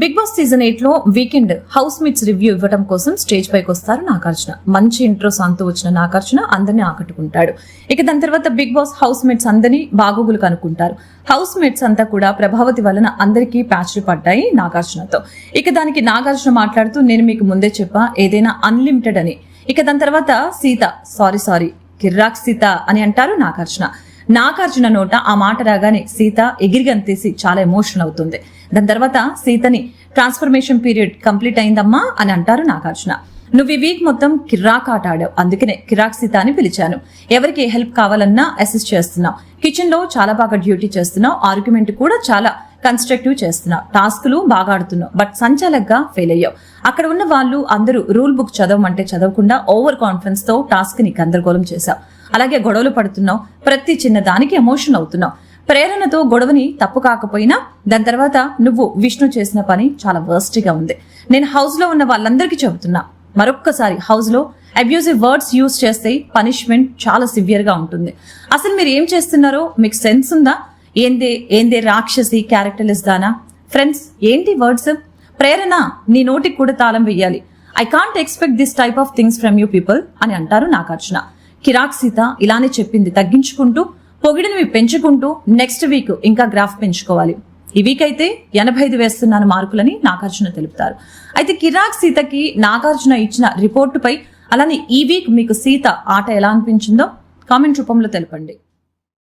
Big boss season ఎయిట్లో weekend house meets review ఇవ్వడం కోసం స్టేజ్ పైకి వస్తారు నాగార్జున. మంచి ఇంట్రో సాంగ్తో వచ్చిన నాగార్జున అందరినీ ఆకట్టుకుంటాడు. ఇక దాని తర్వాత బిగ్ బాస్ హౌస్ మేట్స్ అందరినీ బాగోగులు కనుక్కుంటారు. హౌస్ మేట్స్ అంతా కూడా ప్రభావతి వలన అందరికీ ప్యాచ్లు పడ్డాయి నాగార్జునతో. ఇక దానికి నాగార్జున మాట్లాడుతూ నేను మీకు ముందే చెప్పా ఏదైనా అన్లిమిటెడ్ అని. ఇక దాని తర్వాత సీత సారీ సారీ కిర్రాక్ సీత అని అంటారు నాగార్జున. నాగార్జున నోట ఆ మాట రాగానే సీత ఎగిరిగంతేసి చాలా ఎమోషన్ అవుతుంది. దాని తర్వాత సీతని ట్రాన్స్ఫర్మేషన్ పీరియడ్ కంప్లీట్ అయిందమ్మా అని అంటారు నాగార్జున. నువ్వు ఈ వీక్ మొత్తం కిర్రాక్ ఆట ఆడావు. అందుకనే కిరాక్ సీత అని పిలిచాను. ఎవరికి హెల్ప్ కావాలన్నా అసిస్ట్ చేస్తున్నావు. కిచెన్లో చాలా బాగా డ్యూటీ చేస్తున్నావు. ఆర్గ్యుమెంట్ కూడా చాలా కన్స్ట్రక్టివ్ చేస్తున్నావు. టాస్క్లు బాగా ఆడుతున్నావు. బట్ సంచాలకగా ఫెయిల్ అయ్యావు. అక్కడ ఉన్న వాళ్ళు అందరూ రూల్ బుక్ చదవమంటే చదవకుండా ఓవర్ కాన్ఫిడెన్స్తో టాస్క్ని గందరగోళం చేశావు. అలాగే గొడవలు పడుతున్నావు. ప్రతి చిన్న దానికి ఎమోషన్ అవుతున్నావు. ప్రేరణతో గొడవని తప్పు కాకపోయినా దాని తర్వాత నువ్వు విష్ణు చేసిన పని చాలా వర్స్ట్గా ఉంది. నేను హౌస్లో ఉన్న వాళ్ళందరికీ చెబుతున్నా. మరొక్కసారి హౌస్లో అబ్యూజివ్ వర్డ్స్ యూజ్ చేస్తే పనిష్మెంట్ చాలా సివియర్గా ఉంటుంది. అసలు మీరు ఏం చేస్తున్నారో మీకు సెన్స్ ఉందా? ఏందే ఏందే రాక్షసి క్యారెక్టర్లెస్ దానా? ఫ్రెండ్స్ ఏంటి వర్డ్స్ ప్రేరణ నీ నోటికి కూడా తాళం వెయ్యాలి. I can't expect this type of things from you people అని అంటారు నాగార్జున. కిరాక్ సీత ఇలానే చెప్పింది తగ్గించుకుంటూ పొగిడిని పెంచుకుంటూ నెక్స్ట్ వీక్ ఇంకా గ్రాఫ్ పెంచుకోవాలి. ఈ వీక్ అయితే ఎనభై ఐదు వేస్తున్నాను మార్కులని నాగార్జున తెలుపుతారు. అయితే కిరాక్ సీతకి నాగార్జున ఇచ్చిన రిపోర్టుపై అలానే ఈ వీక్ మీకు సీత ఆట ఎలా అనిపించిందో కామెంట్ రూపంలో తెలపండి.